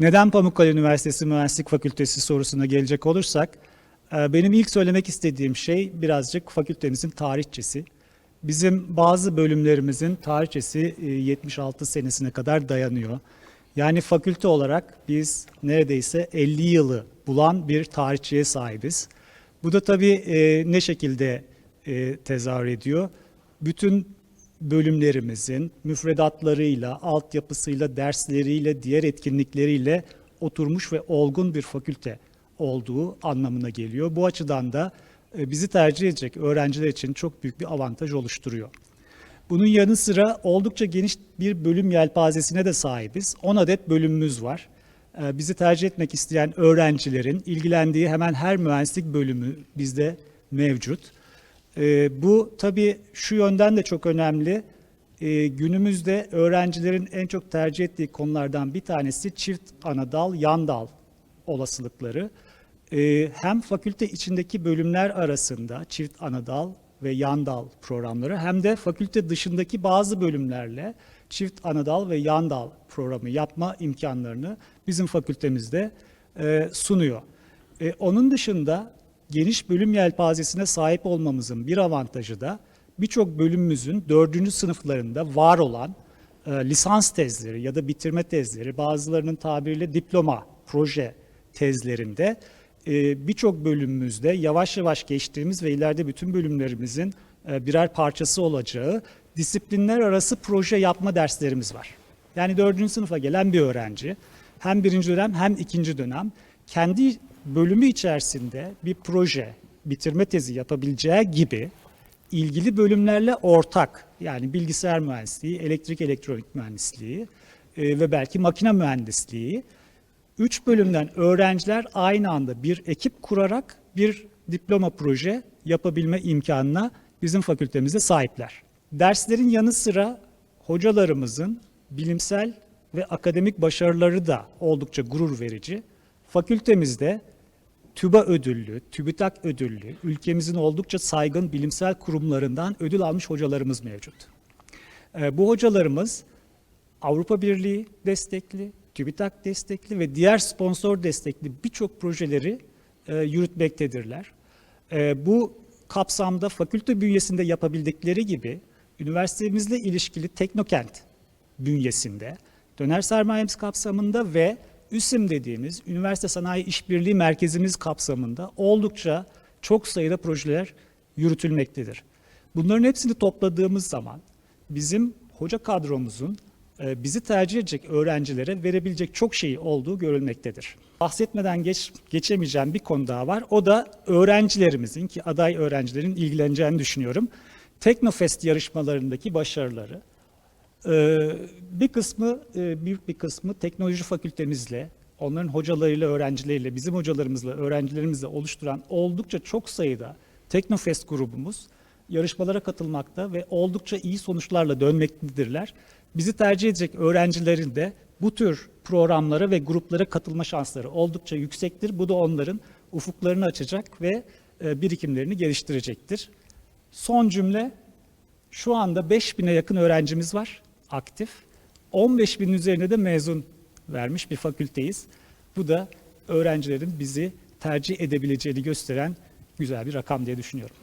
Neden Pamukkale Üniversitesi Mühendislik Fakültesi sorusuna gelecek olursak, e, benim ilk söylemek istediğim şey birazcık fakültemizin tarihçesi. Bizim bazı bölümlerimizin tarihçesi e, 76 senesine kadar dayanıyor. Yani fakülte olarak biz neredeyse 50 yılı bulan bir tarihçiye sahibiz. Bu da tabii e, ne şekilde e, tezahür ediyor? Bütün bölümlerimizin müfredatlarıyla, altyapısıyla, dersleriyle, diğer etkinlikleriyle oturmuş ve olgun bir fakülte olduğu anlamına geliyor. Bu açıdan da e, bizi tercih edecek öğrenciler için çok büyük bir avantaj oluşturuyor. Bunun yanı sıra oldukça geniş bir bölüm yelpazesine de sahibiz. 10 adet bölümümüz var. E, Bizi tercih etmek isteyen öğrencilerin ilgilendiği hemen her mühendislik bölümü bizde mevcut. E, bu tabii şu yönden de çok önemli. E, günümüzde öğrencilerin en çok tercih ettiği konulardan bir tanesi çift ana dal, yan dal olasılıkları. E, hem fakülte içindeki bölümler arasında çift ana dal ve yan dal programları hem de fakülte dışındaki bazı bölümlerle çift ana dal ve yan dal programı yapma imkanlarını bizim fakültemizde e, sunuyor. E, onun dışında geniş bölüm yelpazesine sahip olmamızın bir avantajı da birçok bölümümüzün dördüncü sınıflarında var olan e, lisans tezleri ya da bitirme tezleri, bazılarının tabiriyle diploma, proje tezlerinde e, birçok bölümümüzde yavaş yavaş geçtiğimiz ve ileride bütün bölümlerimizin e, birer parçası olacağı disiplinler arası proje yapma derslerimiz var. Yani dördüncü sınıfa gelen bir öğrenci hem birinci dönem hem ikinci dönem kendi bölümü içerisinde bir proje, bitirme tezi yapabileceği gibi ilgili bölümlerle ortak yani bilgisayar mühendisliği, elektrik elektronik mühendisliği e, ve belki makine mühendisliği üç bölümden öğrenciler aynı anda bir ekip kurarak bir diploma proje yapabilme imkanına bizim fakültemizde sahipler. Derslerin yanı sıra hocalarımızın bilimsel ve akademik başarıları da oldukça gurur verici. Fakültemizde TÜBA ödüllü, TÜBİTAK ödüllü, ülkemizin oldukça saygın bilimsel kurumlarından ödül almış hocalarımız mevcut. Ee, Bu hocalarımız Avrupa Birliği destekli, TÜBİTAK destekli ve diğer sponsor destekli birçok projeleri e, yürütmektedirler. E, bu kapsamda fakülte bünyesinde yapabildikleri gibi üniversitemizle ilişkili Teknokent bünyesinde, döner sermayemiz kapsamında ve üsim dediğimiz Üniversite Sanayi İşbirliği Merkezimiz kapsamında oldukça çok sayıda projeler yürütülmektedir. Bunların hepsini topladığımız zaman bizim hoca kadromuzun e, bizi tercih edecek öğrencilere verebilecek çok şey olduğu görülmektedir. Bahsetmeden geç, geçemeyeceğim bir konu daha var. O da öğrencilerimizin ki aday öğrencilerin ilgileneceğini düşünüyorum. Teknofest yarışmalarındaki başarıları. Ee, bir kısmı, e, büyük bir kısmı teknoloji fakültemizle, onların hocalarıyla, öğrencileriyle, bizim hocalarımızla, öğrencilerimizle oluşturan oldukça çok sayıda Teknofest grubumuz yarışmalara katılmakta ve oldukça iyi sonuçlarla dönmektedirler. Bizi tercih edecek öğrencilerin de bu tür programlara ve gruplara katılma şansları oldukça yüksektir. Bu da onların ufuklarını açacak ve e, birikimlerini geliştirecektir. Son cümle, şu anda 5000'e yakın öğrencimiz var aktif. 15 bin üzerine de mezun vermiş bir fakülteyiz. Bu da öğrencilerin bizi tercih edebileceğini gösteren güzel bir rakam diye düşünüyorum.